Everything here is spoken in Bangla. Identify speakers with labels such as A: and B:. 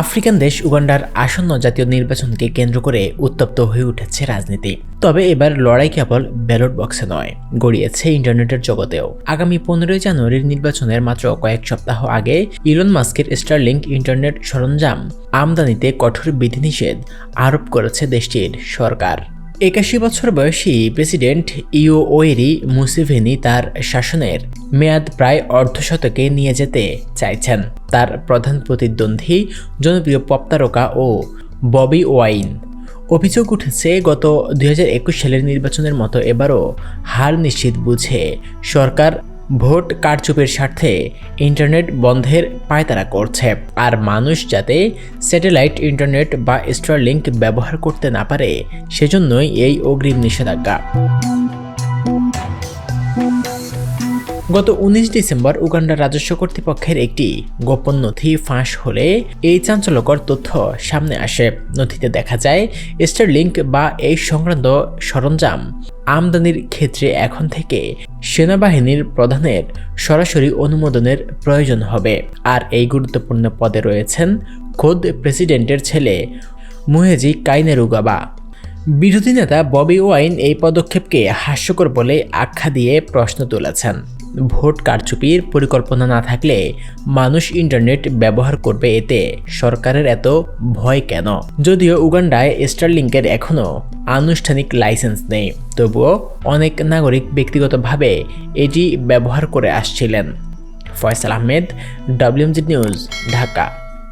A: আফ্রিকান দেশ উগান্ডার আসন্ন জাতীয় নির্বাচনকে কেন্দ্র করে উত্তপ্ত হয়ে উঠেছে রাজনীতি। তবে এবার লড়াই কেবল ব্যালট বক্সে নয়, গড়িয়েছে ইন্টারনেটের জগতেও। আগামী পনেরোই জানুয়ারির নির্বাচনের মাত্র কয়েক সপ্তাহ আগে ইলন মাস্কের স্টারলিংক ইন্টারনেট সরঞ্জাম আমদানিতে কঠোর বিধিনিষেধ আরোপ করেছে দেশটির সরকার। একাশি বছর বয়সী প্রেসিডেন্ট ইও ওয়েরি মুসিভেনি তার শাসনের মেয়াদ প্রায় অর্ধশতকে নিয়ে যেতে চাইছেন। তার প্রধান প্রতিদ্বন্দ্বী জনপ্রিয় পপ তারকা ও ববি ওয়াইন। অভিযোগ উঠেছে, গত দুই হাজার একুশ সালের নির্বাচনের মতো এবারও হার নিশ্চিত বুঝে সরকার ভোট কারচুপের স্বার্থে ইন্টারনেট বন্ধের পায়তারা করছে। আর মানুষ যাতে স্যাটেলাইট ইন্টারনেট বা স্টারলিংক ব্যবহার করতে না পারে, সেজন্যই এই অগ্রিম নিষেধাজ্ঞা। গত উনিশ ডিসেম্বর উগান্ডার রাজস্ব কর্তৃপক্ষের একটি গোপন নথি ফাঁস হলে এই চাঞ্চল্যকর তথ্য সামনে আসে। নথিতে দেখা যায়, স্টারলিংক বা এই সংক্রান্ত সরঞ্জাম আমদানির ক্ষেত্রে এখন থেকে সেনাবাহিনীর প্রধানের সরাসরি অনুমোদনের প্রয়োজন হবে। আর এই গুরুত্বপূর্ণ পদে রয়েছেন খোদ প্রেসিডেন্টের ছেলে মুহেজি কাইনেরুগাবা। বিরোধী নেতা ববি ওয়াইন এই পদক্ষেপকে হাস্যকর বলে আখ্যা দিয়ে প্রশ্ন তুলেছেন। ভোট কারচুপির পরিকল্পনা না থাকলে মানুষ ইন্টারনেট ব্যবহার করবে এতে। সরকারের এত ভয় কেন? যদিও উগান্ডায় স্টারলিংকের এখনও আনুষ্ঠানিক লাইসেন্স নেই, তবুও অনেক নাগরিক ব্যক্তিগতভাবে এটি ব্যবহার করে আসছিলেন। Faisal Ahmed, WMG news, Dhaka.